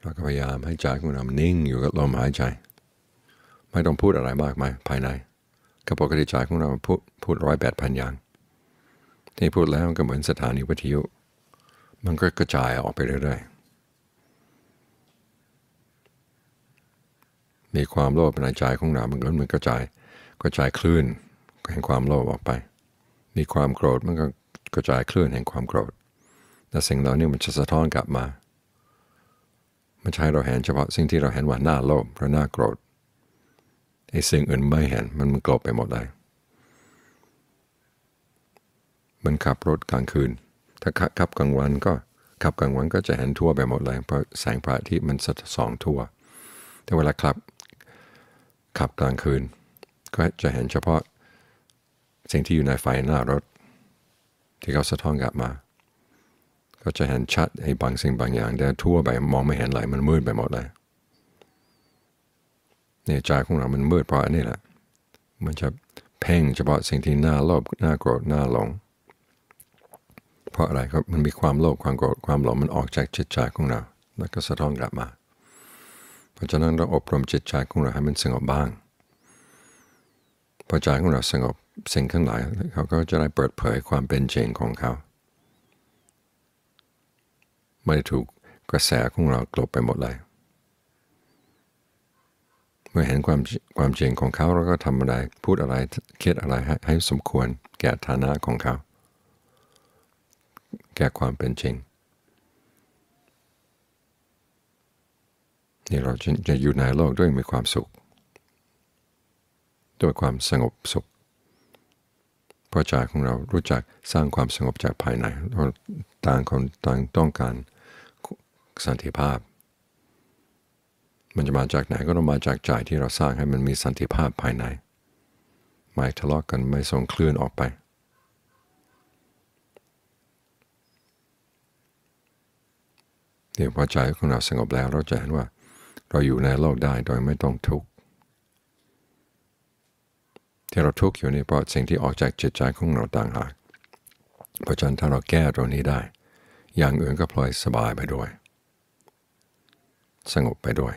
เราก็พยายามให้ใจของเรานิ่งอยู่กับลมหายใจ ไม่ต้องพูดอะไรมากมายภายในก็ปกติใจของเราพูดพูดร้อยแปดพันอย่าง ที่พูดแล้วก็เหมือนสถานีวิทยุ มันก็กระจายออกไปเรื่อยๆ มีความโลภในใจของเรามันก็มันกระจายกระจายคลื่นแห่งความโลภออกไป มีความโกรธมันก็กระจายคลื่นแห่งความโกรธแต่สิ่งเหล่านี้มันจะสะท้อนกลับมา ไม่ใช่เราเห็นเฉพาะสิ่งที่เราเห็นว่าหน้าโลภหรือหน้าโกรธไอ้สิ่งอื่นไม่เห็นมันมันกลบไปหมดเลยมันขับรถกลางคืน ถ้าขับกลางวันก็ขับกลางวันก็จะเห็นทั่วไปหมดเลยเพราะแสงพระอาทิตย์มันส่องทั่ว แต่เวลาขับขับกลางคืน ก็จะเห็นเฉพาะสิ่งที่อยู่ในไฟหน้ารถ ที่เขาสะท้อนกลับมา ก็จะเห็นชัดไอ้บางสิ่งบางอย่างแต่ทั่วไปมองไม่เห็นอะไรมันมืดไปหมดเลยเนี่ยใจของเรามันมืดเพราะอันนี้แหละ มันจะเพ่งเฉพาะสิ่งที่น่าโลภน่าโกรธน่าหลง เพราะอะไรครับมันมีความโลภความโกรธความหลงมันออกจากจิตใจของเรา แล้วก็สะท้อนกลับมา เพราะฉะนั้นเราอบรมจิตใจของเราให้มันสงบบ้างพอใจของเราสงบสิ่งข้างหลายเขาก็จะได้เปิดเผยความเป็นจริงของเขา ไม่ถูกกระแสของเรากลบไปหมดเลย เมื่อเห็นความความจริงของเขาเราก็ทำอะไร พูดอะไรคิดอะไรให้ให้สมควรแก่ฐานะของเขา แก่ความเป็นจริงนี่เราจะจะอยู่ในโลกด้วยมีความสุข ด้วยความสงบสุขเพราะใจของเรารู้จักสร้างความสงบจากภายในเราต่างคนต่างต้องการ สันติภาพ มันจะมาจากไหนก็ต้องมาจากใจที่เราสร้างให้มันมีสันติภาพภายใน ไม่ทะเลาะกกันไม่ส่งคลื่นออกไป เดี๋ยวพอใจของเราสงบแล้วเราจะเห็นว่า เราอยู่ในโลกได้โดยไม่ต้องทุกข์ที่เราทุกข์อยู่นี่เพราะสิ่งที่ออกจากจิตใจของเราต่างหากเพราะฉะนั้นถ้าเราแก้ตรงนี้ได้ อย่างอื่นก็พลอยสบายไปด้วย สงบไปด้วย